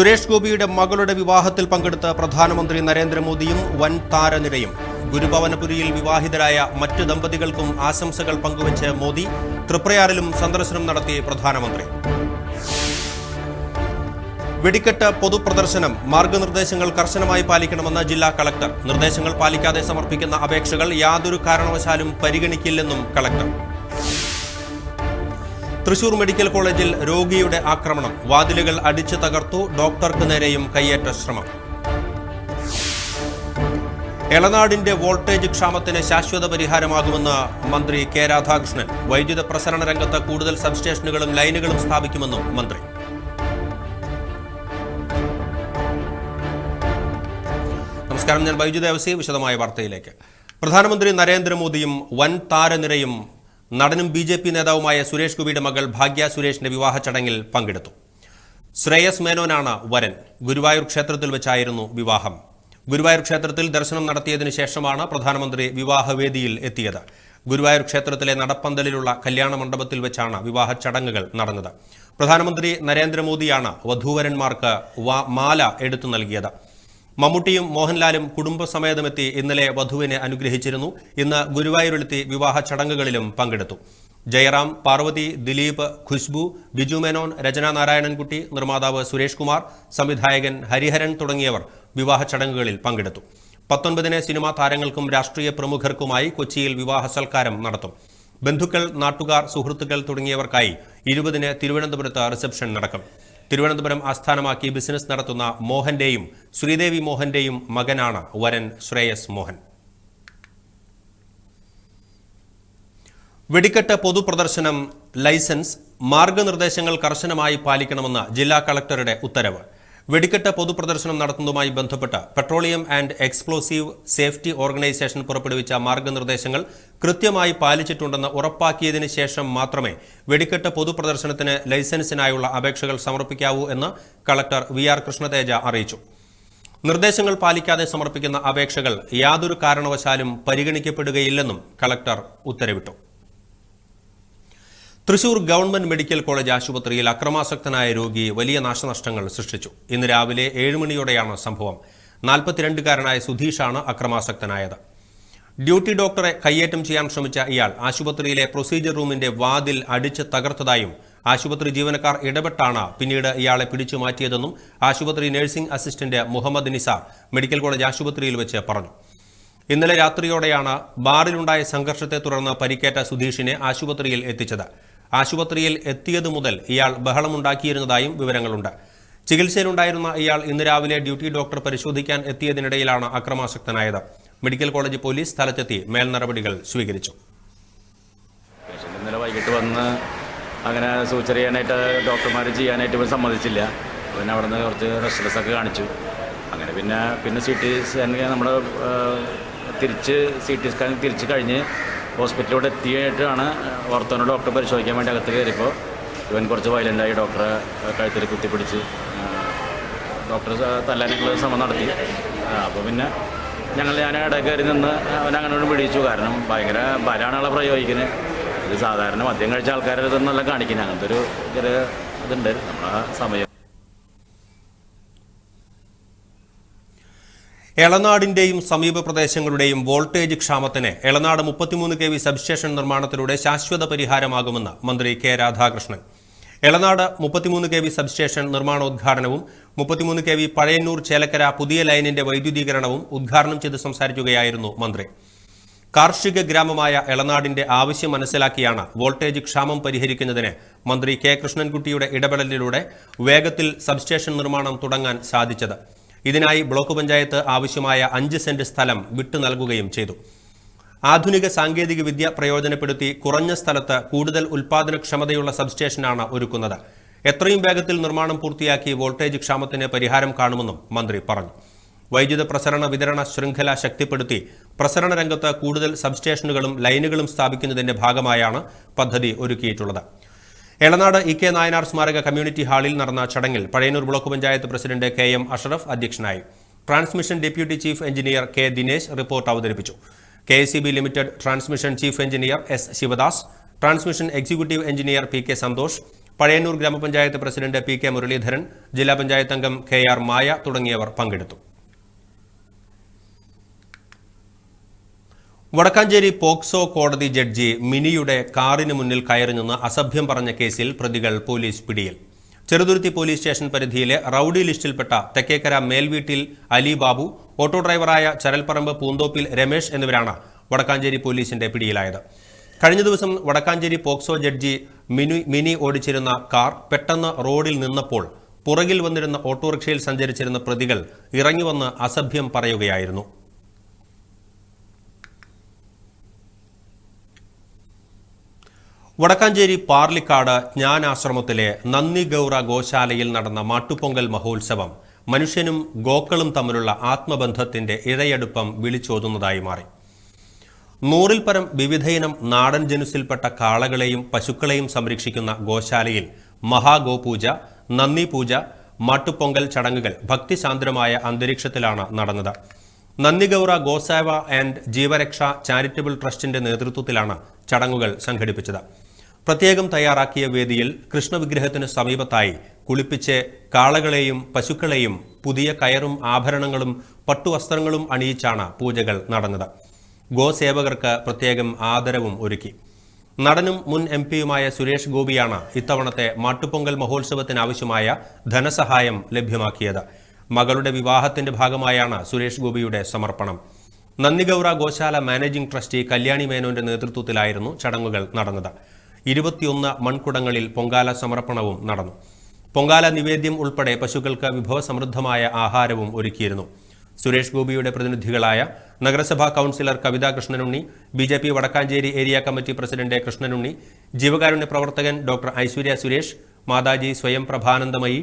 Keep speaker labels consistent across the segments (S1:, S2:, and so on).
S1: സുരേഷ് ഗോപിയുടെ മകളുടെ വിവാഹത്തിൽ പങ്കെടുത്ത പ്രധാനമന്ത്രി നരേന്ദ്രമോദിയും വൻ താരനിരയും ഗുരുഭവനപുരിയിൽ വിവാഹിതരായ മറ്റ് ദമ്പതികൾക്കും ആശംസകൾ പങ്കുവച്ച് മോദി തൃപ്രയാറിലും സന്ദർശനം നടത്തി പ്രധാനമന്ത്രി വെടിക്കെട്ട് പൊതുപ്രദർശനം മാർഗനിർദ്ദേശങ്ങൾ കർശനമായി പാലിക്കണമെന്ന് ജില്ലാ കളക്ടർ നിർദ്ദേശങ്ങൾ പാലിക്കാതെ സമർപ്പിക്കുന്ന അപേക്ഷകൾ യാതൊരു കാരണവശാലും പരിഗണിക്കില്ലെന്നും കളക്ടർ തൃശൂർ മെഡിക്കൽ കോളേജിൽ രോഗിയുടെ ആക്രമണം വാതിലുകൾ അടിച്ചു തകർത്തു ഡോക്ടർക്ക് നേരെയും കയ്യേറ്റ ശ്രമം എളനാടിന്റെ വോൾട്ടേജ് ക്ഷാമത്തിന് ശാശ്വത പരിഹാരമാകുമെന്ന് മന്ത്രി കെ രാധാകൃഷ്ണൻ വൈദ്യുത പ്രസരണ രംഗത്ത് കൂടുതൽ സബ്സ്റ്റേഷനുകളും ലൈനുകളും സ്ഥാപിക്കുമെന്നും മന്ത്രി നമസ്കാരം ഞാൻ ബൈജു വിശദമായ വാർത്തയിലേക്ക് പ്രധാനമന്ത്രി നരേന്ദ്രമോദിയും വൻ താരനിരയും നടനും ബി ജെ പി നേതാവുമായ സുരേഷ് ഗോപിയുടെ മകൾ ഭാഗ്യ സുരേഷിന്റെ വിവാഹ ചടങ്ങിൽ പങ്കെടുത്തു ശ്രേയസ് മേനോനാണ് വരൻ ഗുരുവായൂർ ക്ഷേത്രത്തിൽ വെച്ചായിരുന്നു വിവാഹം ഗുരുവായൂർ ക്ഷേത്രത്തിൽ ദർശനം നടത്തിയതിനു ശേഷമാണ് പ്രധാനമന്ത്രി വിവാഹവേദിയിൽ എത്തിയത് ഗുരുവായൂർ ക്ഷേത്രത്തിലെ നടപ്പന്തലിലുള്ള കല്യാണ മണ്ഡപത്തിൽ വെച്ചാണ് വിവാഹ ചടങ്ങുകൾ നടന്നത് പ്രധാനമന്ത്രി നരേന്ദ്രമോദിയാണ് വധൂവരന്മാർക്ക് മാല എടുത്തു നൽകിയത് മമ്മൂട്ടിയും മോഹൻലാലും കുടുംബസമേതമെത്തി ഇന്നലെ വധുവിനെ അനുഗ്രഹിച്ചിരുന്നു ഇന്ന് ഗുരുവായൂരിലെത്തി വിവാഹ ചടങ്ങുകളിലും പങ്കെടുത്തു ജയറാം പാർവതി ദിലീപ് ഖുശ്ബു ബിജു മേനോൻ രചന നാരായണൻകുട്ടി നിർമ്മാതാവ് സുരേഷ് കുമാർ സംവിധായകൻ ഹരിഹരൻ തുടങ്ങിയവർ വിവാഹ ചടങ്ങുകളിൽ പങ്കെടുത്തു പത്തൊൻപതിന് സിനിമാ താരങ്ങൾക്കും രാഷ്ട്രീയ പ്രമുഖർക്കുമായി കൊച്ചിയിൽ വിവാഹ സൽക്കാരം നടത്തും ബന്ധുക്കൾ നാട്ടുകാർ സുഹൃത്തുക്കൾ തുടങ്ങിയവർക്കായി ഇരുപതിന് തിരുവനന്തപുരത്ത് റിസപ്ഷൻ നടക്കും തിരുവനന്തപുരം ആസ്ഥാനമാക്കി ബിസിനസ് നടത്തുന്ന മോഹന്റെയും ശ്രീദേവി മോഹന്റെയും മകനാണ് വരൻ ശ്രേയസ് മോഹൻ വെടിക്കെട്ട് പൊതുപ്രദർശനം ലൈസൻസ് മാർഗനിർദ്ദേശങ്ങൾ കർശനമായി പാലിക്കണമെന്ന് ജില്ലാ കളക്ടറുടെ ഉത്തരവ് വെടിക്കെട്ട് പൊതുപ്രദർശനം നടത്തുന്നതുമായി ബന്ധപ്പെട്ട് petroleum and explosive safety organisation പുറപ്പെടുവിച്ച മാർഗനിർദ്ദേശങ്ങൾ കൃത്യമായി പാലിച്ചിട്ടുണ്ടെന്ന് ഉറപ്പാക്കിയതിനു ശേഷം മാത്രമേ വെടിക്കെട്ട് പൊതുപ്രദർശനത്തിന് ലൈസൻസിനായുള്ള അപേക്ഷകൾ സമർപ്പിക്കാവൂ എന്ന് കളക്ടർ വി ആർ കൃഷ്ണതേജ അറിയിച്ചു നിർദ്ദേശങ്ങൾ പാലിക്കാതെ സമർപ്പിക്കുന്ന അപേക്ഷകൾ യാതൊരു കാരണവശാലും പരിഗണിക്കപ്പെടുകയില്ലെന്നും കളക്ടർ ഉത്തരവിട്ടു തൃശൂർ ഗവൺമെന്റ് മെഡിക്കൽ കോളേജ് ആശുപത്രിയിൽ അക്രമാസക്തനായ രോഗി വലിയ നാശനഷ്ടങ്ങൾ സൃഷ്ടിച്ചു ഇന്ന് രാവിലെ ഏഴ് മണിയോടെയാണ് സംഭവം നാൽപ്പത്തിരണ്ടുകാരനായ സുധീഷാണ് അക്രമാസക്തനായത് ഡ്യൂട്ടി ഡോക്ടറെ കയ്യേറ്റം ചെയ്യാൻ ശ്രമിച്ച ഇയാൾ ആശുപത്രിയിലെ പ്രൊസീജിയർ റൂമിന്റെ വാതിൽ അടിച്ച് തകർത്തതായും ആശുപത്രി ജീവനക്കാർ ഇടപെട്ടാണ് പിന്നീട് ഇയാളെ പിടിച്ചു മാറ്റിയതെന്നും ആശുപത്രി nursing assistant Muhammad Nisar medical college ആശുപത്രിയിൽ വെച്ച് പറഞ്ഞു ഇന്നലെ രാത്രിയോടെയാണ് ബാറിലുണ്ടായ സംഘർഷത്തെ തുടർന്ന് പരിക്കേറ്റ സുധീഷിനെ ആശുപത്രിയിൽ എത്തിച്ചത് ആശുപത്രിയിൽ എത്തിയതു മുതൽ ഇയാൾ ബഹളമുണ്ടാക്കിയിരുന്നതായും വിവരങ്ങളുണ്ട് ചികിത്സയിലുണ്ടായിരുന്ന ഇയാൾ ഇന്ന് രാവിലെ ഡ്യൂട്ടി ഡോക്ടർ പരിശോധിക്കാൻ എത്തിയതിനിടയിലാണ് അക്രമാസക്തനായത് മെഡിക്കൽ കോളേജ് പോലീസ് സ്ഥലത്തെത്തി മേൽ നടപടികൾ സ്വീകരിച്ചു
S2: ഇന്നലെ വൈകിട്ട് വന്ന് അങ്ങനെ സൂചന ചെയ്യാനായിട്ട് ഡോക്ടർമാർ ചെയ്യാനായിട്ട് ഇവർ സമ്മതിച്ചില്ല പിന്നെ അവിടെ കുറച്ച് റെസ്റ്റ്ലെസ് ഒക്കെ കാണിച്ചു അങ്ങനെ പിന്നെ പിന്നെ സി ടി സ്കാനിങ് നമ്മുടെ തിരിച്ച് സി ടി സ്കാനിങ് തിരിച്ച് കഴിഞ്ഞ് ഹോസ്പിറ്റലിലൂടെ എത്തിയിട്ടാണ് ഓർത്തോന ഡോക്ടറെ പരിശോധിക്കാൻ വേണ്ടി അകത്ത് കയറിയപ്പോൾ ഇവൻ കുറച്ച് വയലൻ്റായി ഡോക്ടറെ കഴുത്തിൽ കുത്തിപ്പിടിച്ച് ഡോക്ടർ തല്ലാനുള്ള ശ്രമം നടത്തി അപ്പോൾ പിന്നെ ഞങ്ങൾ ഞാൻ ഇടയിൽ കയറി നിന്ന് അവൻ അങ്ങനെ പിടിച്ചു കാരണം ഭയങ്കര ബലമാണുള്ള പ്രയോഗിക്കുന്നത് ഇത് സാധാരണ മദ്യം കഴിച്ച ആൾക്കാരെ ഇതൊന്നല്ല കാണിക്കുന്നത് അങ്ങനത്തെ ഒരു ചെറിയ ഇതുണ്ട് നമ്മളാ സമയം
S1: എളനാടിന്റെയും സമീപ പ്രദേശങ്ങളുടെയും വോൾട്ടേജ് ക്ഷാമത്തിന് എളനാട് മുപ്പത്തിമൂന്ന് കെ വി സബ്സ്റ്റേഷൻ നിർമ്മാണത്തിലൂടെ ശാശ്വത പരിഹാരമാകുമെന്ന് മന്ത്രി കെ രാധാകൃഷ്ണൻ എളനാട് മുപ്പത്തിമൂന്ന് കെ വി സബ്സ്റ്റേഷൻ നിർമ്മാണോദ്ഘാടനവും മുപ്പത്തിമൂന്ന് കെ വി പഴയന്നൂർ ചേലക്കര പുതിയ ലൈനിന്റെ വൈദ്യുതീകരണവും ഉദ്ഘാടനം ചെയ്ത് സംസാരിക്കുകയായിരുന്നു മന്ത്രി കാർഷിക ഗ്രാമമായ എളനാടിന്റെ ആവശ്യം മനസ്സിലാക്കിയാണ് വോൾട്ടേജ് ക്ഷാമം പരിഹരിക്കുന്നതിന് മന്ത്രി കെ കൃഷ്ണൻകുട്ടിയുടെ ഇടപെടലിലൂടെ വേഗത്തിൽ സബ്സ്റ്റേഷൻ നിർമ്മാണം തുടങ്ങാൻ സാധിച്ചത് ഇതിനായി ബ്ലോക്ക് പഞ്ചായത്ത് ആവശ്യമായ അഞ്ച് സെന്റ് സ്ഥലം വിട്ടു നൽകുകയും ചെയ്തു ആധുനിക സാങ്കേതിക വിദ്യ പ്രയോജനപ്പെടുത്തി കുറഞ്ഞ സ്ഥലത്ത് കൂടുതൽ ഉൽപാദനക്ഷമതയുള്ള സബ്സ്റ്റേഷനാണ് ഒരുക്കുന്നത് എത്രയും വേഗത്തിൽ നിർമ്മാണം പൂർത്തിയാക്കി വോൾട്ടേജ് ക്ഷാമത്തിന് പരിഹാരം കാണുമെന്നും മന്ത്രി പറഞ്ഞു വൈദ്യുത പ്രസരണ വിതരണ ശൃംഖല ശക്തിപ്പെടുത്തി പ്രസരണ രംഗത്ത് കൂടുതൽ സബ്സ്റ്റേഷനുകളും ലൈനുകളും സ്ഥാപിക്കുന്നതിന്റെ ഭാഗമായാണ് പദ്ധതി ഒരുക്കിയിട്ടുള്ളത് എളനാട് ഇ കെ നായനാർ സ്മാരക കമ്മ്യൂണിറ്റി ഹാളിൽ നടന്ന ചടങ്ങിൽ Pazhayannur block panchayat president K M Ashraf അധ്യക്ഷനായി transmission deputy chief engineer K Dinesh report അവതരിപ്പിച്ചു K S B limited transmission chief engineer S Sivadas transmission executive engineer P K Santhosh Pazhayannur ഗ്രാമപഞ്ചായത്ത് പ്രസിഡന്റ് പി കെ മുരളീധരൻ ജില്ലാ പഞ്ചായത്ത് അംഗം കെ ആർ മായ തുടങ്ങിയവർ പങ്കെടുത്തു വടക്കാഞ്ചേരി പോക്സോ കോടതി ജഡ്ജി മിനിയുടെ കാറിന് മുന്നിൽ കയറി നിന്ന് അസഭ്യം പറഞ്ഞ കേസിൽ പ്രതികൾ പോലീസ് പിടിയിൽ ചെറുതുരുത്തി പോലീസ് സ്റ്റേഷൻ പരിധിയിലെ റൌഡി ലിസ്റ്റിൽപ്പെട്ട തെക്കേക്കര മേൽവീട്ടിൽ അലി ബാബു ഓട്ടോ ഡ്രൈവറായ ചരൽപ്പറമ്പ് പൂന്തോപ്പിൽ രമേശ് എന്നിവരാണ് വടക്കാഞ്ചേരി പോലീസിന്റെ പിടിയിലായത് കഴിഞ്ഞ ദിവസം വടക്കാഞ്ചേരി പോക്സോ ജഡ്ജി മിനു മിനി ഓടിച്ചിരുന്ന കാർ പെട്ടെന്ന് റോഡിൽ നിന്നപ്പോൾ പുറകിൽ വന്നിരുന്ന ഓട്ടോറിക്ഷയിൽ സഞ്ചരിച്ചിരുന്ന പ്രതികൾ ഇറങ്ങി വന്ന് അസഭ്യം പറയുകയായിരുന്നു വടക്കാഞ്ചേരി പാർലിക്കാട് ജ്ഞാനാശ്രമത്തിലെ നന്ദി ഗൗറ ഗോശാലയിൽ നടന്ന മാട്ടുപൊങ്കൽ മഹോത്സവം മനുഷ്യനും ഗോക്കളും തമ്മിലുള്ള ആത്മബന്ധത്തിന്റെ ഇഴയടുപ്പം വിളിച്ചോതുന്നതായി മാറി നൂറിൽ പരം വിവിധയിനം നാടൻ ജനുസിൽപ്പെട്ട കാളകളെയും പശുക്കളെയും സംരക്ഷിക്കുന്ന ഗോശാലയിൽ മഹാഗോപൂജ നന്ദി പൂജ മാട്ടുപൊങ്കൽ ചടങ്ങുകൾ ഭക്തിസാന്ദ്രമായ അന്തരീക്ഷത്തിലാണ് നടന്നത് നന്ദിഗൌറ ഗോസേവ ആൻഡ് ജീവരക്ഷ ചാരിറ്റബിൾ ട്രസ്റ്റിന്റെ നേതൃത്വത്തിലാണ് ചടങ്ങുകൾ സംഘടിപ്പിച്ചത് പ്രത്യേകം തയ്യാറാക്കിയ വേദിയിൽ കൃഷ്ണവിഗ്രഹത്തിന് സമീപത്തായി കുളിപ്പിച്ച് കാളകളെയും പശുക്കളെയും പുതിയ കയറും ആഭരണങ്ങളും പട്ടുവസ്ത്രങ്ങളും അണിയിച്ചാണ് പൂജകൾ നടന്നത് ഗോസേവകർക്ക് പ്രത്യേകം ആദരവും ഒരുക്കി നടനും മുൻ എം പിയുമായ സുരേഷ് ഗോപിയാണ് ഇത്തവണത്തെ മാട്ടുപൊങ്കൽ മഹോത്സവത്തിനാവശ്യമായ ധനസഹായം ലഭ്യമാക്കിയത് മകളുടെ വിവാഹത്തിന്റെ ഭാഗമായാണ് സുരേഷ് ഗോപിയുടെ സമർപ്പണം നന്ദിഗൌറ ഗോശാല മാനേജിംഗ് ട്രസ്റ്റി കല്യാണി മേനോന്റെ നേതൃത്വത്തിലായിരുന്നു ചടങ്ങുകൾ നടന്നത് ഇരുപത്തിയൊന്ന് മൺകുടങ്ങളിൽ പൊങ്കാല സമർപ്പണവും നടന്നു പൊങ്കാല നിവേദ്യം ഉൾപ്പെടെ പശുക്കൾക്ക് വിഭവസമൃദ്ധമായ ആഹാരവും ഒരുക്കിയിരുന്നു സുരേഷ് ഗോപിയുടെ പ്രതിനിധികളായ നഗരസഭാ councillor Kavitha Krishnanunni B J P Vadakkanchery area committee president Krishnanunni ജീവകാരുണ്യ പ്രവർത്തകൻ ഡോക്ടർ ഐശ്വര്യ സുരേഷ് മാതാജി സ്വയം പ്രഭാനന്ദമയി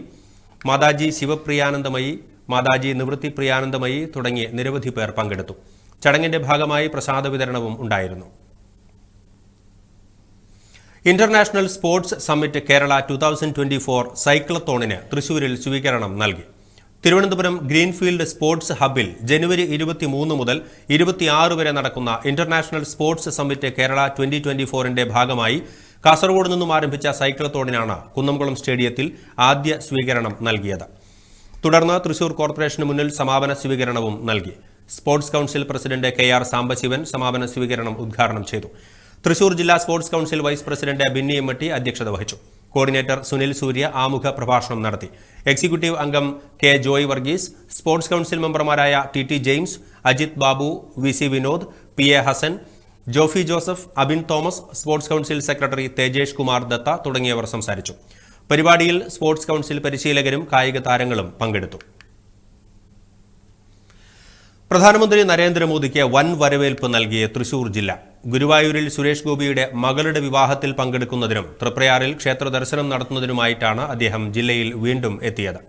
S1: മാതാജി ശിവപ്രിയാനന്ദമയി മാതാജി നിവൃത്തി പ്രിയാനന്ദമയി തുടങ്ങിയ നിരവധി പേർ പങ്കെടുത്തു ചടങ്ങിന്റെ ഭാഗമായി പ്രസാദ വിതരണവും ഉണ്ടായിരുന്നു international sports summit Kerala two thousand twenty four സൈക്ലത്തോണിന് തൃശൂരിൽ സ്വീകരണം നൽകി തിരുവനന്തപുരം ഗ്രീൻഫീൽഡ് സ്പോർട്സ് ഹബിൽ ജനുവരി ഇരുപത്തിമൂന്ന് മുതൽ ഇരുപത്തിയാറ് വരെ നടക്കുന്ന international sports summit Kerala twenty twenty ഫോറിന്റെ ഭാഗമായി കാസർഗോഡ് നിന്നും ആരംഭിച്ച സൈക്ലത്തോണിനാണ് കുന്നംകുളം സ്റ്റേഡിയത്തിൽ ആദ്യ സ്വീകരണം നൽകിയത് തുടർന്ന് തൃശൂർ കോർപ്പറേഷന് മുന്നിൽ സമാപന സ്വീകരണവും നൽകി sports council president K R Sambasivan സമാപന സ്വീകരണം ഉദ്ഘാടനം ചെയ്തു തൃശൂർ ജില്ലാ sports council vice president Binny Emmatty അധ്യക്ഷത വഹിച്ചു കോർഡിനേറ്റർ സുനിൽ സൂര്യ ആമുഖ പ്രഭാഷണം നടത്തി എക്സിക്യൂട്ടീവ് അംഗം K Joy Varghese sports council മെമ്പർമാരായ T T James Ajith Babu V C Vinod P A Hassan Jofy Joseph Abin Thomas sports council secretary Thejesh Kumar Datta തുടങ്ങിയവർ സംസാരിച്ചു പരിപാടിയിൽ സ്പോർട്സ് കൗൺസിൽ പരിശീലകരും കായിക താരങ്ങളും പങ്കെടുത്തു പ്രധാനമന്ത്രി നരേന്ദ്രമോദിക്ക് വൻ വരവേൽപ്പ് നൽകിയ തൃശൂർ ജില്ല ഗുരുവായൂരിൽ സുരേഷ് ഗോപിയുടെ മകളുടെ വിവാഹത്തിൽ പങ്കെടുക്കുന്നതിനും തൃപ്രയാറിൽ ക്ഷേത്ര ദർശനം നടത്തുന്നതിനുമായിട്ടാണ് അദ്ദേഹം ജില്ലയിൽ വീണ്ടും എത്തിയത്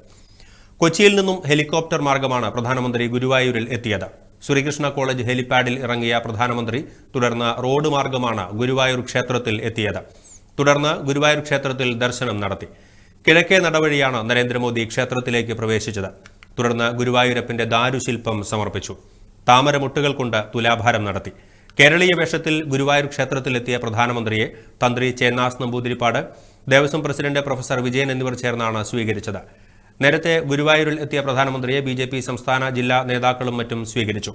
S1: കൊച്ചിയിൽ നിന്നും ഹെലികോപ്റ്റർ മാർഗമാണ് പ്രധാനമന്ത്രി ഗുരുവായൂരിൽ എത്തിയത് ശ്രീകൃഷ്ണ കോളേജ് ഹെലിപാഡിൽ ഇറങ്ങിയ പ്രധാനമന്ത്രി തുടർന്ന് റോഡ് മാർഗമാണ് ഗുരുവായൂർ ക്ഷേത്രത്തിൽ എത്തിയത് തുടർന്ന് ഗുരുവായൂർ ക്ഷേത്രത്തിൽ ദർശനം നടത്തി കിഴക്കേ നടവഴിയാണ് നരേന്ദ്രമോദി ക്ഷേത്രത്തിലേക്ക് പ്രവേശിച്ചത് തുടർന്ന് ഗുരുവായൂരപ്പന്റെ ദാരുശില്പം സമർപ്പിച്ചു താമരമുട്ടുകൾ കൊണ്ട് തുലാഭാരം നടത്തി കേരളീയ വേഷത്തിൽ ഗുരുവായൂർ ക്ഷേത്രത്തിലെത്തിയ പ്രധാനമന്ത്രിയെ തന്ത്രി ചേന്നാസ് നമ്പൂതിരിപ്പാട് ദേവസ്വം പ്രസിഡന്റ് പ്രൊഫസർ വിജയൻ എന്നിവർ ചേർന്നാണ് സ്വീകരിച്ചത് നേരത്തെ ഗുരുവായൂരിൽ എത്തിയ പ്രധാനമന്ത്രിയെ ബി സംസ്ഥാന ജില്ലാ നേതാക്കളും മറ്റും സ്വീകരിച്ചു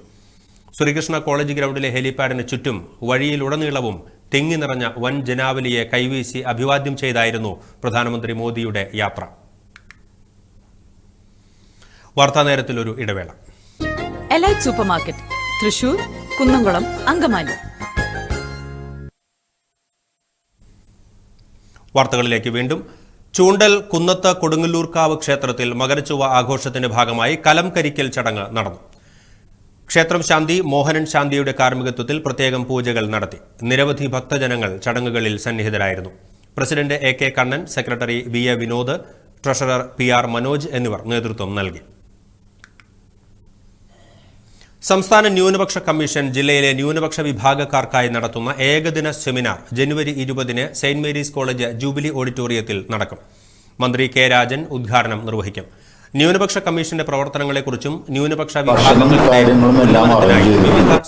S1: ശ്രീകൃഷ്ണ കോളേജ് ഗ്രൗണ്ടിലെ ഹെലിപാഡിന് ചുറ്റും വഴിയിലുടനീളവും തിങ്ങി നിറഞ്ഞ വൻ ജനാവലിയെ കൈവീശി അഭിവാദ്യം ചെയ്തായിരുന്നു പ്രധാനമന്ത്രി മോദിയുടെ യാത്ര ഒരു ഇടവേള
S3: എലൈറ്റ് സൂപ്പർമാർക്കറ്റ് തൃശൂർ കുന്നംകുളം അങ്കമാലി
S1: വാർത്തകളിലേക്ക് വീണ്ടും ചൂണ്ടൽ കുന്നത്ത് കൊടുങ്ങല്ലൂർക്കാവ് ക്ഷേത്രത്തിൽ മകരച്ചുവ ആഘോഷത്തിന്റെ ഭാഗമായി കലം കരിക്കൽ ചടങ്ങ് നടന്നു ക്ഷേത്രം ശാന്തി മോഹനൻ ശാന്തിയുടെ കാർമ്മികത്വത്തിൽ പ്രത്യേകം പൂജകൾ നടത്തി നിരവധി ഭക്തജനങ്ങൾ ചടങ്ങുകളിൽ സന്നിഹിതരായിരുന്നു president A K Kannan secretary V A Vinod treasurer P R Manoj എന്നിവർ നേതൃത്വം നൽകി സംസ്ഥാന ന്യൂനപക്ഷ കമ്മീഷൻ ജില്ലയിലെ ന്യൂനപക്ഷ വിഭാഗക്കാർക്കായി നടത്തുന്ന ഏകദിന സെമിനാർ ജനുവരി ഇരുപതിന് സെയിന്റ് മേരീസ് കോളേജ് ജൂബിലി ഓഡിറ്റോറിയത്തിൽ നടക്കും മന്ത്രി കെ രാജൻ ഉദ്ഘാടനം നിർവഹിക്കും ന്യൂനപക്ഷ കമ്മീഷന്റെ പ്രവർത്തനങ്ങളെക്കുറിച്ചും ന്യൂനപക്ഷ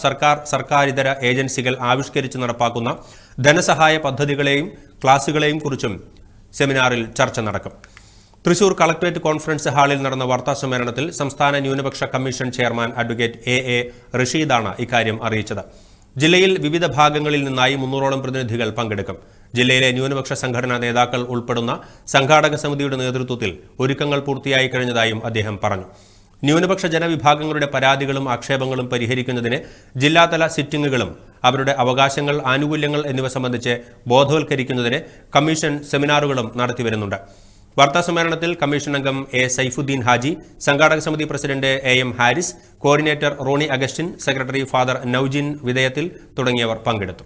S1: സർക്കാർ സർക്കാരിതര ഏജൻസികൾ ആവിഷ്കരിച്ച് നടപ്പാക്കുന്ന ധനസഹായ പദ്ധതികളെയും ക്ലാസുകളെയും കുറിച്ചും സെമിനാറിൽ ചർച്ച നടക്കും തൃശൂർ കളക്ടറേറ്റ് കോൺഫറൻസ് ഹാളിൽ നടന്ന വാർത്താ സമ്മേളനത്തിൽ സംസ്ഥാന ന്യൂനപക്ഷ commission chairman advocate A A റഷീദാണ് ഇക്കാര്യം അറിയിച്ചത് ജില്ലയിൽ വിവിധ ഭാഗങ്ങളിൽ നിന്നായി മുന്നൂറോളം പ്രതിനിധികൾ പങ്കെടുക്കും ജില്ലയിലെ ന്യൂനപക്ഷ സംഘടനാ നേതാക്കൾ ഉൾപ്പെടുന്ന സംഘാടക സമിതിയുടെ നേതൃത്വത്തിൽ ഒരുക്കങ്ങൾ പൂർത്തിയായി കഴിഞ്ഞതായും അദ്ദേഹം പറഞ്ഞു ന്യൂനപക്ഷ ജനവിഭാഗങ്ങളുടെ പരാതികളും ആക്ഷേപങ്ങളും പരിഹരിക്കുന്നതിന് ജില്ലാതല സിറ്റിംഗുകളും അവരുടെ അവകാശങ്ങൾ ആനുകൂല്യങ്ങൾ എന്നിവ സംബന്ധിച്ച് ബോധവൽക്കരിക്കുന്നതിന് കമ്മീഷൻ സെമിനാറുകളും നടത്തിവരുന്നുണ്ട് സമ്മേളനത്തിൽ കമ്മീഷൻ അംഗം എ സൈഫുദ്ദീൻ ഹാജി സംഘാടക സമിതി president A M Haris coordinator Rony Augustine secretary father Noujin വിധേയത്തിൽ തുടങ്ങിയവർ പങ്കെടുത്തു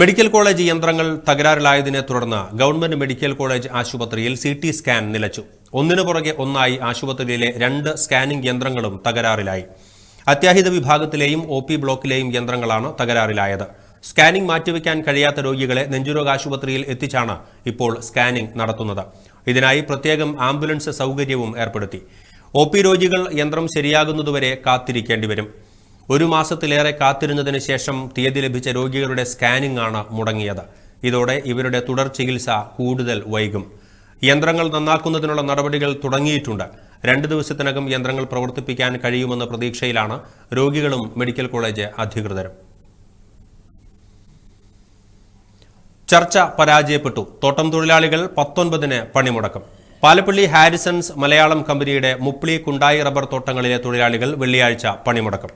S1: മെഡിക്കൽ കോളേജ് യന്ത്രങ്ങൾ തകരാറിലായതിനെ തുടർന്ന് ഗവൺമെന്റ് മെഡിക്കൽ കോളേജ് ആശുപത്രിയിൽ സി ടി സ്കാൻ നിലച്ചു ഒന്നിനു പുറകെ ഒന്നായി ആശുപത്രിയിലെ രണ്ട് സ്കാനിംഗ് യന്ത്രങ്ങളും തകരാറിലായി അത്യാഹിത വിഭാഗത്തിലെയും ഒ പി ബ്ലോക്കിലെയും യന്ത്രങ്ങളാണ് തകരാറിലായത് സ്കാനിംഗ് മാറ്റിവെക്കാൻ കഴിയാത്ത രോഗികളെ നെഞ്ചുരോഗ ആശുപത്രിയിൽ എത്തിച്ചാണ് ഇപ്പോൾ സ്കാനിംഗ് നടത്തുന്നത് ഇതിനായി പ്രത്യേകം ആംബുലൻസ് സൗകര്യവും ഏർപ്പെടുത്തി ഒ പി രോഗികൾ യന്ത്രം ശരിയാകുന്നതുവരെ കാത്തിരിക്കേണ്ടി വരും ഒരു മാസത്തിലേറെ കാത്തിരുന്നതിന് ശേഷം തീയതി ലഭിച്ച രോഗികളുടെ സ്കാനിംഗ് ആണ് മുടങ്ങിയത് ഇതോടെ ഇവരുടെ തുടർ ചികിത്സ കൂടുതൽ വൈകും യന്ത്രങ്ങൾ നന്നാക്കുന്നതിനുള്ള നടപടികൾ തുടങ്ങിയിട്ടുണ്ട് രണ്ട് ദിവസത്തിനകം യന്ത്രങ്ങൾ പ്രവർത്തിപ്പിക്കാൻ കഴിയുമെന്ന പ്രതീക്ഷയിലാണ് രോഗികളും മെഡിക്കൽ കോളേജ് അധികൃതരും ചർച്ച പരാജയപ്പെട്ടു തോട്ടം തൊഴിലാളികൾ പത്തൊൻപതിന് പണിമുടക്കും പാലപ്പള്ളി ഹാരിസൺസ് മലയാളം കമ്പനിയുടെ മുപ്ലി കുണ്ടായി റബ്ബർ തോട്ടങ്ങളിലെ തൊഴിലാളികൾ വെള്ളിയാഴ്ച പണിമുടക്കും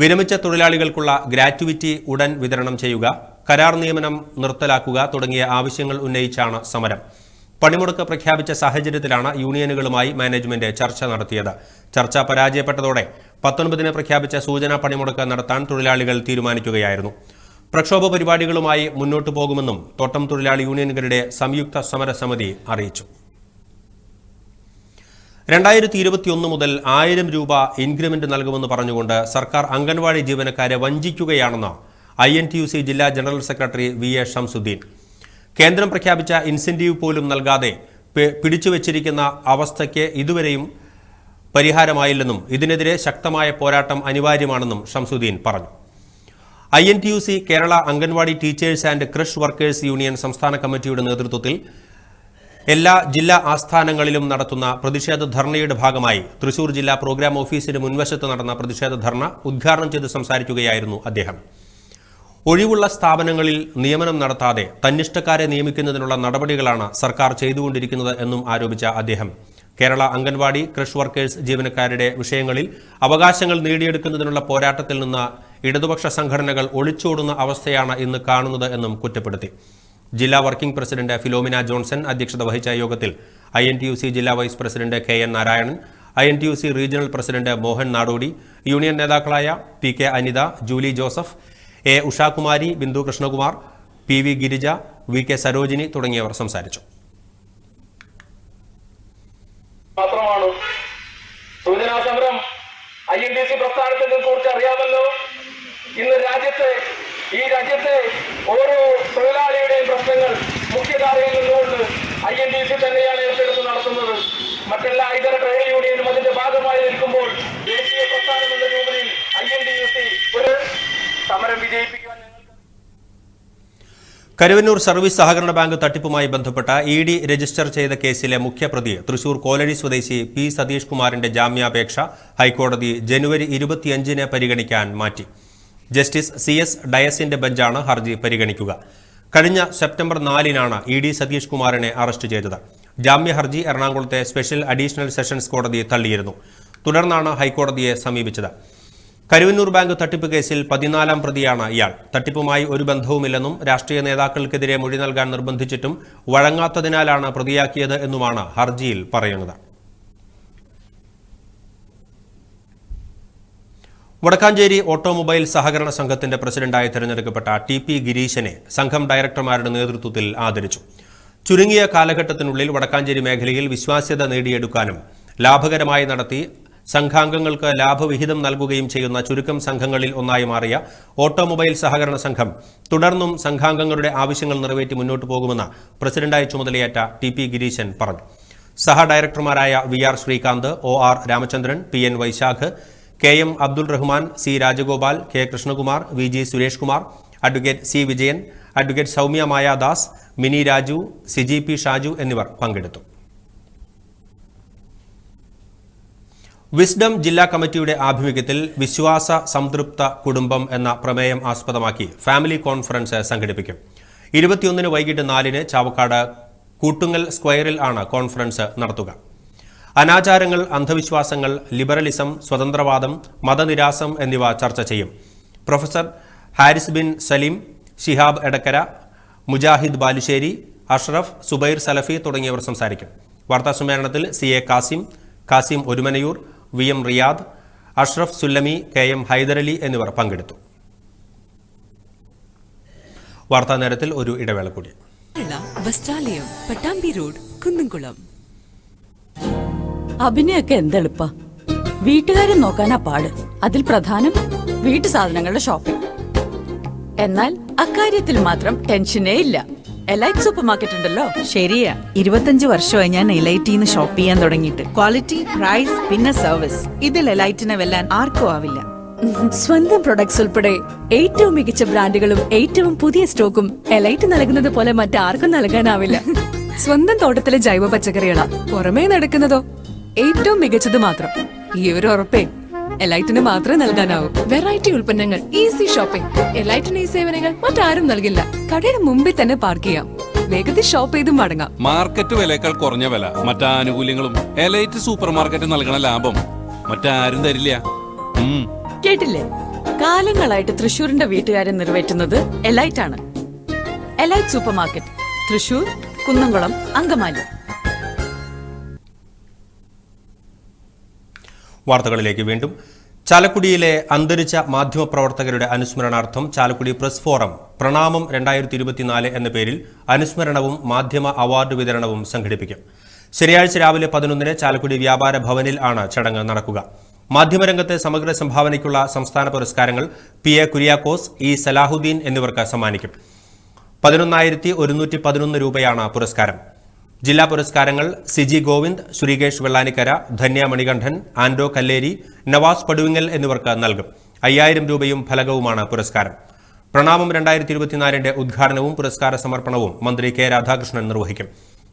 S1: വിരമിച്ച തൊഴിലാളികൾക്കുള്ള ഗ്രാറ്റുവിറ്റി ഉടൻ വിതരണം ചെയ്യുക കരാർ നിയമനം നിർത്തലാക്കുക തുടങ്ങിയ ആവശ്യങ്ങൾ ഉന്നയിച്ചാണ് സമരം പണിമുടക്ക് പ്രഖ്യാപിച്ച സാഹചര്യത്തിലാണ് യൂണിയനുകളുമായി മാനേജ്മെന്റ് ചർച്ച നടത്തിയത് ചർച്ച പരാജയപ്പെട്ടതോടെ പത്തൊൻപതിന് പ്രഖ്യാപിച്ച സൂചനാ പണിമുടക്ക് നടത്താൻ തൊഴിലാളികൾ തീരുമാനിക്കുകയായിരുന്നു പ്രക്ഷോഭ പരിപാടികളുമായി മുന്നോട്ടു പോകുമെന്നും തോട്ടം തൊഴിലാളി യൂണിയനുകളുടെ സംയുക്ത സമരസമിതി അറിയിച്ചു രണ്ടായിരത്തി ഇരുപത്തിയൊന്ന് മുതൽ ആയിരം രൂപ ഇൻക്രിമെന്റ് നൽകുമെന്ന് പറഞ്ഞുകൊണ്ട് സർക്കാർ അംഗൻവാടി ജീവനക്കാരെ വഞ്ചിക്കുകയാണെന്ന് I N T U C ജില്ലാ general secretary V A Shamsuddin കേന്ദ്രം പ്രഖ്യാപിച്ച ഇൻസെന്റീവ് പോലും നൽകാതെ പിടിച്ചുവച്ചിരിക്കുന്ന അവസ്ഥയ്ക്ക് ഇതുവരെയും പരിഹാരമായില്ലെന്നും ഇതിനെതിരെ ശക്തമായ പോരാട്ടം അനിവാര്യമാണെന്നും ഷംസുദ്ദീൻ പറഞ്ഞു I N T U C Kerala anganwadi teachers and creche workers union സംസ്ഥാന കമ്മിറ്റിയുടെ നേതൃത്വത്തിൽ എല്ലാ ജില്ലാ ആസ്ഥാനങ്ങളിലും നടത്തുന്ന പ്രതിഷേധ ധർണയുടെ ഭാഗമായി തൃശൂർ ജില്ലാ പ്രോഗ്രാം ഓഫീസിന് മുൻവശത്ത് നടന്ന പ്രതിഷേധ ധർണ ഉദ്ഘാടനം ചെയ്ത് സംസാരിക്കുകയായിരുന്നു അദ്ദേഹം ഒഴിവുള്ള സ്ഥാപനങ്ങളിൽ നിയമനം നടത്താതെ തന്നിഷ്ടക്കാരെ നിയമിക്കുന്നതിനുള്ള നടപടികളാണ് സർക്കാർ ചെയ്തുകൊണ്ടിരിക്കുന്നത് എന്നും ആരോപിച്ച അദ്ദേഹം കേരള അംഗൻവാടി ക്രഷ് വർക്കേഴ്സ് ജീവനക്കാരുടെ വിഷയങ്ങളിൽ അവകാശങ്ങൾ നേടിയെടുക്കുന്നതിനുള്ള പോരാട്ടത്തിൽ നിന്ന് ഇടതുപക്ഷ സംഘടനകൾ ഒളിച്ചോടുന്ന അവസ്ഥയാണ് ഇന്ന് കാണുന്നത് എന്നും കുറ്റപ്പെടുത്തി ജില്ലാ വർക്കിംഗ് പ്രസിഡന്റ് ഫിലോമിന ജോൺസൺ അധ്യക്ഷത വഹിച്ച യോഗത്തിൽ I N T U C ജില്ലാ vice president K N Narayanan I N T U C regional president Mohan നാടോടി യൂണിയൻ നേതാക്കളായ P K Anitha Julie Joseph A Ushakumari Bindu Krishnakumar P V Girija V K Sarojini തുടങ്ങിയവർ സംസാരിച്ചു
S4: മാത്രമാണ് പ്രസ്ഥാനം ഇന്ന് രാജ്യത്തെ ഈ രാജ്യത്തെ ഓരോ തൊഴിലാളിയുടെയും പ്രശ്നങ്ങൾ മുഖ്യധാരയിൽ നിന്നുകൊണ്ട് ഐ എൻ ഡി സി തന്നെയാണ് ഏറ്റെടുത്ത് നടത്തുന്നത് മറ്റെല്ലാ ഇതര ട്രേഡ് യൂണിയനും അതിന്റെ ഭാഗമായി നിൽക്കുമ്പോൾ ദേശീയ പ്രസ്ഥാനം എന്ന രൂപത്തിൽ ഐ എൻ ഡി സി ഒരു സമരം വിജയിപ്പിക്കുവാൻ
S1: കരുവന്നൂർ സർവീസ് സഹകരണ ബാങ്ക് തട്ടിപ്പുമായി ബന്ധപ്പെട്ട ഇ ഡി രജിസ്റ്റർ ചെയ്ത കേസിലെ മുഖ്യപ്രതി തൃശൂർ കോലടി സ്വദേശി പി സതീഷ് കുമാറിന്റെ ജാമ്യാപേക്ഷ ഹൈക്കോടതി ജനുവരി ഇരുപത്തിയഞ്ചിന് പരിഗണിക്കാൻ മാറ്റി ജസ്റ്റിസ് സി എസ് ഡയസിന്റെ ബെഞ്ചാണ് ഹർജി പരിഗണിക്കുക കഴിഞ്ഞ സെപ്റ്റംബർ നാലിനാണ് ഇ ഡി സതീഷ് കുമാറിനെ അറസ്റ്റ് ചെയ്തത് ജാമ്യ ഹർജി എറണാകുളത്തെ സ്പെഷ്യൽ അഡീഷണൽ സെഷൻസ് കോടതി തള്ളിയിരുന്നു തുടർന്നാണ് ഹൈക്കോടതിയെ സമീപിച്ചത് കരുവന്നൂർ ബാങ്ക് തട്ടിപ്പ് കേസിൽ പതിനാലാം പ്രതിയാണ് ഇയാൾ തട്ടിപ്പുമായി ഒരു ബന്ധവുമില്ലെന്നും രാഷ്ട്രീയ നേതാക്കൾക്കെതിരെ മൊഴി നൽകാൻ നിർബന്ധിച്ചിട്ടും വഴങ്ങാത്തതിനാലാണ് പ്രതിയാക്കിയത് എന്നുമാണ് ഹർജിയിൽ പറയുന്നത് വടക്കാഞ്ചേരി ഓട്ടോമൊബൈൽ സഹകരണ സംഘത്തിന്റെ പ്രസിഡന്റായി തെരഞ്ഞെടുക്കപ്പെട്ട ടി പി ഗിരീശനെ സംഘം ഡയറക്ടർമാരുടെ നേതൃത്വത്തിൽ ആദരിച്ചു ചുരുങ്ങിയ കാലഘട്ടത്തിനുള്ളിൽ വടക്കാഞ്ചേരി മേഖലയിൽ വിശ്വാസ്യത നേടിയെടുക്കാനും ലാഭകരമായി നടത്തി സംഘാംഗങ്ങൾക്ക് ലാഭവിഹിതം നൽകുകയും ചെയ്യുന്ന ചുരുക്കം സംഘങ്ങളിൽ ഒന്നായി മാറിയ ഓട്ടോമൊബൈൽ സഹകരണ സംഘം തുടർന്നും സംഘാംഗങ്ങളുടെ ആവശ്യങ്ങൾ നിറവേറ്റി മുന്നോട്ട് പോകുമെന്ന് പ്രസിഡന്റായി ചുമതലയേറ്റ ടി പി ഗിരീശൻ പറഞ്ഞു സഹ ഡയറക്ടർമാരായ V R Sreekanth O R Ramachandran P N Vaishakh K M Abdul Rahman C Rajagopal K Krishnakumar V G Suresh Kumar advocate C Vijayan advocate Soumya Mayadas Mini Raju Siji P Shaju എന്നിവർ പങ്കെടുത്തു വിസ്ഡം ജില്ലാ കമ്മിറ്റിയുടെ ആഭിമുഖ്യത്തിൽ വിശ്വാസ സംതൃപ്ത കുടുംബം എന്ന പ്രമേയം ആസ്പദമാക്കി ഫാമിലി കോൺഫറൻസ് സംഘടിപ്പിക്കും ഇരുപത്തിയൊന്നിന് വൈകിട്ട് നാലിന് ചാവക്കാട് കൂട്ടുങ്ങൽ സ്ക്വയറിൽ ആണ് കോൺഫറൻസ് നടത്തുക അനാചാരങ്ങൾ അന്ധവിശ്വാസങ്ങൾ ലിബറലിസം സ്വതന്ത്രവാദം മതനിരാസം എന്നിവ ചർച്ച ചെയ്യും പ്രൊഫസർ ഹാരിസ് ബിൻ സലീം ഷിഹാബ് എടക്കര മുജാഹിദ് ബാലുശ്ശേരി അഷ്റഫ് സുബൈർ സലഫി തുടങ്ങിയവർ സംസാരിക്കും വാർത്താ സമ്മേളനത്തിൽ C A Kasim Kasim Orumanayur V M Riyad Ashraf Sullami K M Haidarali എന്നിവർ പങ്കെടുത്തു വാർത്താനേരത്തിൽ ഒരു ഇടവേള കൂടി
S3: ബസ്റ്റാലയം പട്ടാമ്പി റോഡ് കുന്നുംകുളം അഭിനയൊക്കെ എന്തെളുപ്പ വീട്ടുകാരെ നോക്കാനാ പാട് അതിൽ പ്രധാനം വീട്ടു സാധനങ്ങളുടെ ഷോപ്പിംഗ് എന്നാൽ അക്കാര്യത്തിൽ മാത്രം ടെൻഷനേ ഇല്ല എലൈറ്റ് സൂപ്പർ മാർക്കറ്റ് ഉണ്ടല്ലോ
S5: ശരിയാ ഇരുപത്തഞ്ച് വർഷമായി ഞാൻ എലൈറ്റിൽ നിന്ന് ഷോപ്പ് ചെയ്യാൻ തുടങ്ങിയിട്ട് ക്വാളിറ്റി പ്രൈസ് പിന്നെ സർവീസ് ഇതിൽ എലൈറ്റിനെ വെല്ലാൻ ആർക്കും ആവില്ല
S6: സ്വന്തം പ്രൊഡക്ട്സ് ഉൾപ്പെടെ ഏറ്റവും മികച്ച ബ്രാൻഡുകളും ഏറ്റവും പുതിയ സ്റ്റോക്കും എലൈറ്റ് നൽകുന്നത് പോലെ മറ്റാർക്കും നൽകാനാവില്ല സ്വന്തം തോട്ടത്തിലെ ജൈവ പച്ചക്കറികളാ പുറമേ നടക്കുന്നതോ ഏറ്റവും മികച്ചത് മാത്രം ഈ ഒരു ഉറപ്പേ എലൈറ്റിന് മാത്രമേ നൽകാനാവൂ വെറൈറ്റി ഉൽപ്പന്നങ്ങൾ ഈസി ഷോപ്പിംഗ് എലൈറ്റിന് ഈ സേവനങ്ങൾ മറ്റാരും നൽകില്ല കടയുടെ മുമ്പിൽ തന്നെ പാർക്ക് ചെയ്യാം വേഗത്തിൽ ഷോപ്പ് ചെയ്തും മടങ്ങാം
S7: മാർക്കറ്റ് വിലയേക്കാൾ കുറഞ്ഞ വില മറ്റാനുകൂല്യങ്ങളും എലൈറ്റ് സൂപ്പർ മാർക്കറ്റ് നൽകണ ലാഭം മറ്റാരും തരില്ല
S3: കേട്ടില്ലേ കാലങ്ങളായിട്ട് തൃശൂരിന്റെ വീട്ടുകാരെ നിറവേറ്റുന്നത് എലൈറ്റ് ആണ് elite super market Thrissur Kunnamkulam Angamaly
S1: വാർത്തകളിലേക്ക് വീണ്ടും ചാലക്കുടിയിലെ അന്തരിച്ച മാധ്യമപ്രവർത്തകരുടെ അനുസ്മരണാർത്ഥം ചാലക്കുടി പ്രസ് ഫോറം പ്രണാമം രണ്ടായിരത്തി ഇരുപത്തിനാല് എന്ന പേരിൽ അനുസ്മരണവും മാധ്യമ അവാർഡ് വിതരണവും സംഘടിപ്പിക്കും ശനിയാഴ്ച രാവിലെ പതിനൊന്നിന് ചാലക്കുടി വ്യാപാര ഭവനിൽ ആണ് ചടങ്ങ് നടക്കുക മാധ്യമരംഗത്തെ സമഗ്ര സംഭാവനയ്ക്കുള്ള സംസ്ഥാന പുരസ്കാരങ്ങൾ P A Kuriakose E Salahuddin എന്നിവർക്ക് സമ്മാനിക്കും പതിനൊന്നായിരത്തി ഒരുന്നൂറ്റി പതിനൊന്ന് രൂപയാണ് പുരസ്കാരം ജില്ലാ പുരസ്കാരങ്ങൾ സിജി ഗോവിന്ദ് ശ്രീകേഷ് വെള്ളാനിക്കര ധന്യ മണികണ്ഠൻ ആൻഡോ കല്ലേരി നവാസ് പടുവിങ്ങൽ എന്നിവർക്ക് നൽകും അയ്യായിരം രൂപയും ഫലകവുമാണ് പുരസ്കാരം പ്രണാമം രണ്ടായിരത്തി ഇരുപത്തിനാലിന്റെ ഉദ്ഘാടനവും പുരസ്കാര സമർപ്പണവും മന്ത്രി കെ രാധാകൃഷ്ണൻ നിർവഹിക്കും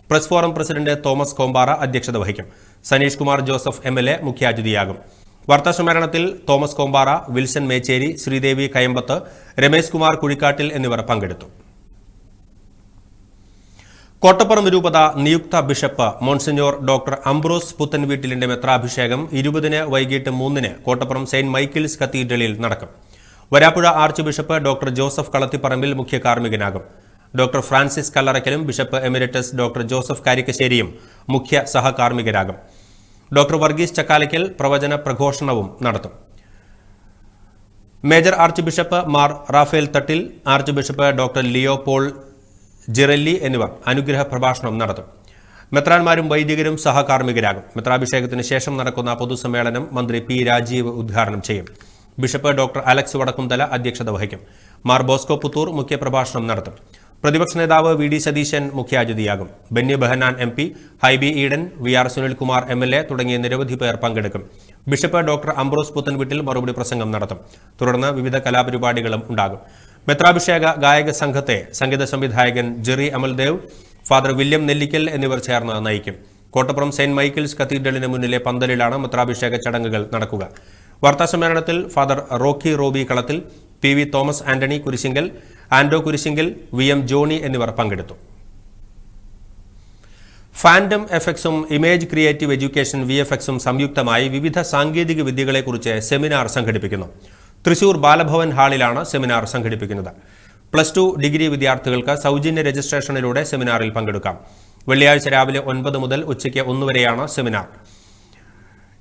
S1: press forum president Thomas Kombara അധ്യക്ഷത വഹിക്കും Saneesh Kumar Joseph M L A മുഖ്യാതിഥിയാകും വാർത്താസമ്മേളനത്തിൽ തോമസ് കോമ്പാറ വിൽസൺ മേച്ചേരി ശ്രീദേവി കയമ്പത്ത് രമേശ് കുമാർ കുഴിക്കാട്ടിൽ എന്നിവർ പങ്കെടുത്തു കോട്ടപ്പുറം രൂപത നിയുക്ത ബിഷപ്പ് മോൺസിഞ്ഞോർ ഡോക്ടർ അംബ്രോസ് പുത്തൻ വീട്ടിലിന്റെ മെത്രാഭിഷേകം ഇരുപതിന് വൈകിട്ട് മൂന്നിന് കോട്ടപ്പുറം സെയിന്റ് മൈക്കിൾസ് കത്തീഡ്രലിൽ നടക്കും Varapuzha archbishop doctor Joseph Kalathiparambil മുഖ്യ കാർമ്മികനാകും ഡോക്ടർ ഫ്രാൻസിസ് കല്ലറയ്ക്കലും ബിഷപ്പ് എമിരറ്റസ് ഡോക്ടർ ജോസഫ് കാരിക്കശ്ശേരിയും മുഖ്യ സഹകാർമ്മികരാകും ഡോക്ടർ വർഗീസ് ചക്കാലയ്ക്കൽ പ്രവചന പ്രഘോഷണവും നടത്തും major archbishop Mar Raphael Thattil archbishop doctor Leo Paul Girelli എന്നിവർ അനുഗ്രഹ പ്രഭാഷണം നടത്തും മെത്രാന്മാരും വൈദികരും സഹകാർമ്മികരാകും മെത്രാഭിഷേകത്തിന് ശേഷം നടക്കുന്ന പൊതുസമ്മേളനം മന്ത്രി പി രാജീവ് ഉദ്ഘാടനം ചെയ്യും ബിഷപ്പ് ഡോക്ടർ അലക്സ് വടക്കുംതല അധ്യക്ഷത വഹിക്കും മാർ ബോസ്കോ പുത്തൂർ മുഖ്യപ്രഭാഷണം നടത്തും പ്രതിപക്ഷ നേതാവ് വി ഡി സതീശൻ മുഖ്യാതിഥിയാകും Benny Behanan M P Hibi Eden V R Sunilkumar M L A തുടങ്ങിയ നിരവധി പേർ പങ്കെടുക്കും ബിഷപ്പ് ഡോക്ടർ അംബ്രോസ് പുത്തൻവീട്ടിൽ മറുപടി പ്രസംഗം നടത്തും തുടർന്ന് വിവിധ കലാപരിപാടികളും ഉണ്ടാകും മെത്രാഭിഷേക ഗായക സംഘത്തെ സംഗീത സംവിധായകൻ Jerry Amaldev father William Nellikkal എന്നിവർ ചേർന്ന് നയിക്കും കോട്ടപ്പുറം സെന്റ് മൈക്കിൾസ് കത്തീഡ്രലിന് മുന്നിലെ പന്തലിലാണ് മെത്രാഭിഷേക ചടങ്ങുകൾ നടക്കുക വാർത്താസമ്മേളനത്തിൽ father Rocky Robbie Kalathil P V Thomas Antony Kurisingal ആൻഡോ കുരിശിങ്കൽ വി എം ജോണി എന്നിവർ പങ്കെടുത്തു ഫാൻഡം എഫക്സും image creative education V F എക്സും സംയുക്തമായി വിവിധ സാങ്കേതിക വിദ്യകളെക്കുറിച്ച് സെമിനാർ സംഘടിപ്പിക്കുന്നു തൃശൂർ ബാലഭവൻ ഹാളിലാണ് സെമിനാർ സംഘടിപ്പിക്കുന്നത് പ്ലസ് ടു ഡിഗ്രി വിദ്യാർത്ഥികൾക്ക് സൗജന്യ രജിസ്ട്രേഷനിലൂടെ സെമിനാറിൽ പങ്കെടുക്കാം വെള്ളിയാഴ്ച രാവിലെ ഒൻപത് മുതൽ ഉച്ചയ്ക്ക് ഒന്ന് വരെയാണ് seminar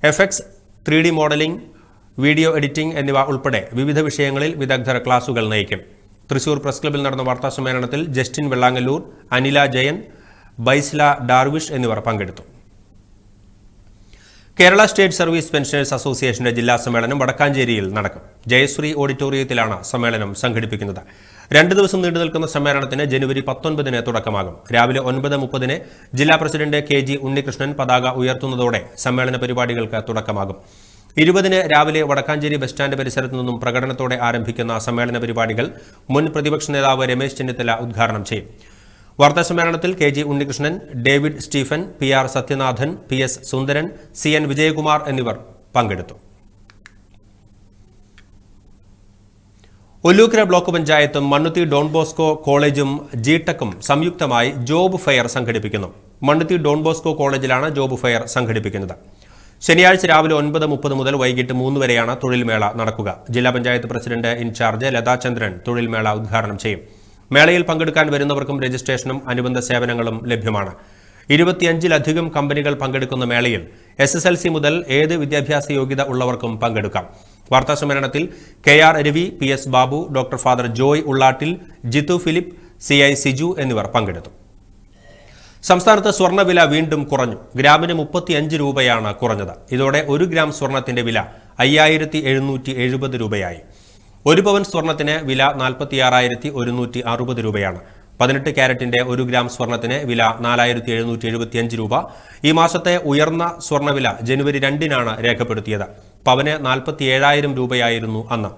S1: F X three D modelling video editing എന്നിവ ഉൾപ്പെടെ വിവിധ വിഷയങ്ങളിൽ വിദഗ്ധർ ക്ലാസുകൾ നയിക്കും തൃശൂർ പ്രസ് ക്ലബിൽ നടന്ന വാർത്താ സമ്മേളനത്തിൽ ജസ്റ്റിൻ വെള്ളാങ്ങല്ലൂർ അനില ജയൻ ബൈസ്ല ഡാർവിഷ് എന്നിവർ പങ്കെടുത്തു കേരള സ്റ്റേറ്റ് സർവീസ് പെൻഷനേഴ്സ് അസോസിയേഷന്റെ ജില്ലാ സമ്മേളനം വടക്കാഞ്ചേരിയിൽ നടക്കും ജയശ്രീ ഓഡിറ്റോറിയത്തിലാണ് സമ്മേളനം സംഘടിപ്പിക്കുന്നത് രണ്ട് ദിവസം നീണ്ടു നിൽക്കുന്ന സമ്മേളനത്തിന് ജനുവരി പത്തൊൻപതിന് തുടക്കമാകും രാവിലെ ഒൻപത് മുപ്പതിന് ജില്ലാ പ്രസിഡന്റ് കെ ജി ഉണ്ണികൃഷ്ണൻ പതാക ഉയർത്തുന്നതോടെ സമ്മേളന പരിപാടികൾക്ക് തുടക്കമാകും ഇരുപതിന് രാവിലെ വടക്കാഞ്ചേരി ബസ് സ്റ്റാൻഡ് പരിസരത്തു നിന്നും പ്രകടനത്തോടെ ആരംഭിക്കുന്ന സമ്മേളന പരിപാടികൾ മുൻ പ്രതിപക്ഷ നേതാവ് രമേശ് ചെന്നിത്തല ഉദ്ഘാടനം ചെയ്യും വാർത്താസമ്മേളനത്തിൽ K G Unnikrishnan David Stephen P R Sathyanathan P S Sundaran C N Vijayakumar എന്നിവർ പങ്കെടുത്തു ഒല്ലൂക്കര ബ്ലോക്ക് പഞ്ചായത്തും മണ്ണുത്തി ഡോൺ ബോസ്കോ കോളേജും ജിടെക്കും സംയുക്തമായി ജോബ് ഫെയർ സംഘടിപ്പിക്കുന്നു മണ്ണുത്തി ഡോൺ ബോസ്കോ കോളേജിലാണ് ജോബ് ഫെയർ സംഘടിപ്പിക്കുന്നത് ശനിയാഴ്ച രാവിലെ ഒൻപത് മുപ്പത് മുതൽ വൈകിട്ട് മൂന്ന് വരെയാണ് തൊഴിൽമേള നടക്കുക ജില്ലാ പഞ്ചായത്ത് പ്രസിഡന്റ് ഇൻചാർജ് ലതാചന്ദ്രൻ തൊഴിൽമേള ഉദ്ഘാടനം ചെയ്യും മേളയിൽ പങ്കെടുക്കാൻ വരുന്നവർക്കും രജിസ്ട്രേഷനും അനുബന്ധ സേവനങ്ങളും ലഭ്യമാണ് ഇരുപത്തിയഞ്ചിലധികം കമ്പനികൾ പങ്കെടുക്കുന്ന മേളയിൽ എസ് എസ് എൽ സി മുതൽ ഏത് വിദ്യാഭ്യാസ യോഗ്യത ഉള്ളവർക്കും പങ്കെടുക്കാം വാർത്താ സമ്മേളനത്തിൽ K R Ravi P S Babu doctor father Joy Ullattil Jithu Philip C I Siju എന്നിവർ പങ്കെടുത്തു സംസ്ഥാനത്ത് സ്വർണ്ണവില വീണ്ടും കുറഞ്ഞു ഗ്രാമിന് മുപ്പത്തിയഞ്ച് രൂപയാണ് കുറഞ്ഞത് ഇതോടെ ഒരു ഗ്രാം സ്വർണത്തിന്റെ വില അയ്യായിരത്തി രൂപയായി ഒരു പവൻ സ്വർണത്തിന് വില നാൽപ്പത്തിയാറായിരത്തി ഒരുന്നൂറ്റി അറുപത് രൂപയാണ് പതിനെട്ട് ക്യാരറ്റിന്റെ ഒരു ഗ്രാം സ്വർണത്തിന് വില നാലായിരത്തി എഴുന്നൂറ്റി എഴുപത്തിയഞ്ച് രൂപ ഈ മാസത്തെ ഉയർന്ന സ്വർണവില ജനുവരി രണ്ടിനാണ് രേഖപ്പെടുത്തിയത് പവന് നാൽപ്പത്തി രൂപയായിരുന്നു അന്ന്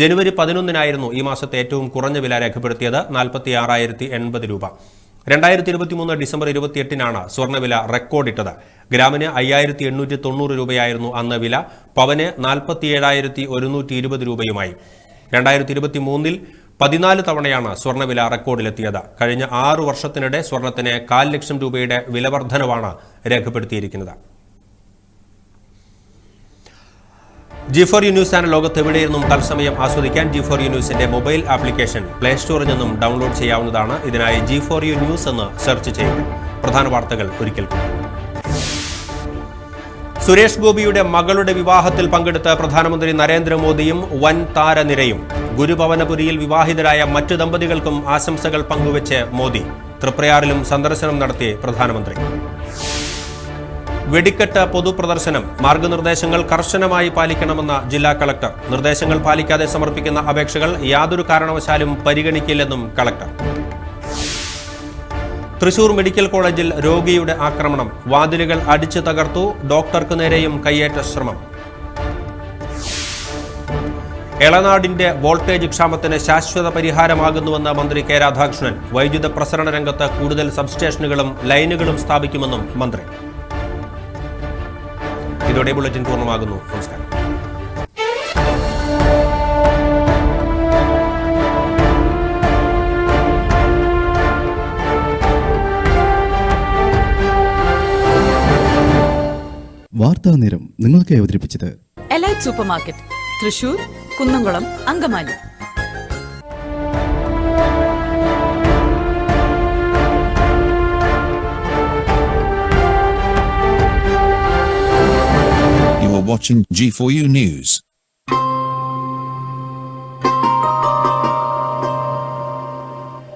S1: ജനുവരി പതിനൊന്നിനായിരുന്നു ഈ മാസത്തെ ഏറ്റവും കുറഞ്ഞ വില രേഖപ്പെടുത്തിയത് നാൽപ്പത്തി എൺപത് രൂപ രണ്ടായിരത്തി ഇരുപത്തി മൂന്ന് ഡിസംബർ ഇരുപത്തി എട്ടിനാണ് സ്വർണ്ണവില റെക്കോർഡിട്ടത് ഗ്രാമിന് അയ്യായിരത്തി എണ്ണൂറ്റി തൊണ്ണൂറ് രൂപയായിരുന്നു അന്ന് വില പവന് നാൽപ്പത്തി ഏഴായിരത്തി ഒരുന്നൂറ്റി ഇരുപത് രൂപയുമായി രണ്ടായിരത്തി ഇരുപത്തി മൂന്നിൽ പതിനാല് തവണയാണ് സ്വർണ്ണവില റെക്കോർഡിലെത്തിയത് കഴിഞ്ഞ ആറു വർഷത്തിനിടെ സ്വർണത്തിന് കാൽ ലക്ഷം രൂപയുടെ വിലവർദ്ധനവാണ് രേഖപ്പെടുത്തിയിരിക്കുന്നത് ജി ഫോർ യു ന്യൂസ് ആണ് ലോകത്ത് എവിടെയിരുന്നും തത്സമയം ആസ്വദിക്കാൻ ജി ഫോർ യു ന്യൂസിന്റെ മൊബൈൽ ആപ്ലിക്കേഷൻ പ്ലേ സ്റ്റോറിൽ നിന്നും ഡൗൺലോഡ് ചെയ്യാവുന്നതാണ് ഇതിനായി ജി ഫോർ യു ന്യൂസ് എന്ന് സെർച്ച് ചെയ്യുക പ്രധാന വാർത്തകൾ ഒരിക്കൽ സുരേഷ് ഗോപിയുടെ മകളുടെ വിവാഹത്തിൽ പങ്കെടുത്ത പ്രധാനമന്ത്രി നരേന്ദ്രമോദിയും വൻ താരനിരയും ഗുരുഭവനപുരിയിൽ വിവാഹിതരായ മറ്റു ദമ്പതികൾക്കും ആശംസകൾ പങ്കുവച്ച് മോദി തൃപ്രയാറിലും സന്ദർശനം നടത്തി പ്രധാനമന്ത്രി വെടിക്കെട്ട് പൊതുപ്രദർശനം മാർഗനിർദ്ദേശങ്ങൾ കർശനമായി പാലിക്കണമെന്ന് ജില്ലാ കളക്ടർ നിർദ്ദേശങ്ങൾ പാലിക്കാതെ സമർപ്പിക്കുന്ന അപേക്ഷകൾ യാതൊരു കാരണവശാലും പരിഗണിക്കില്ലെന്നും കളക്ടർ തൃശൂർ മെഡിക്കൽ കോളേജിൽ രോഗിയുടെ ആക്രമണം വാതിലുകൾ അടിച്ചു തകർത്തു ഡോക്ടർക്കു നേരെയും കയ്യേറ്റ ശ്രമം എളനാടിന്റെ വോൾട്ടേജ് ക്ഷാമത്തിന് ശാശ്വത പരിഹാരമാകുന്നുവെന്ന് മന്ത്രി കെ രാധാകൃഷ്ണൻ വൈദ്യുത പ്രസരണ രംഗത്ത് കൂടുതൽ സബ്സ്റ്റേഷനുകളും ലൈനുകളും സ്ഥാപിക്കുമെന്നും മന്ത്രി ഇതോടെ ബുള്ളറ്റിൻ പൂർണ്ണമാകുന്നു നമസ്കാരം വാർത്താ നേരം നിങ്ങൾക്ക് അവതരിപ്പിച്ചത്
S3: elite supermarket Thrissur Kunnamkulam Angamaly watching G4U News.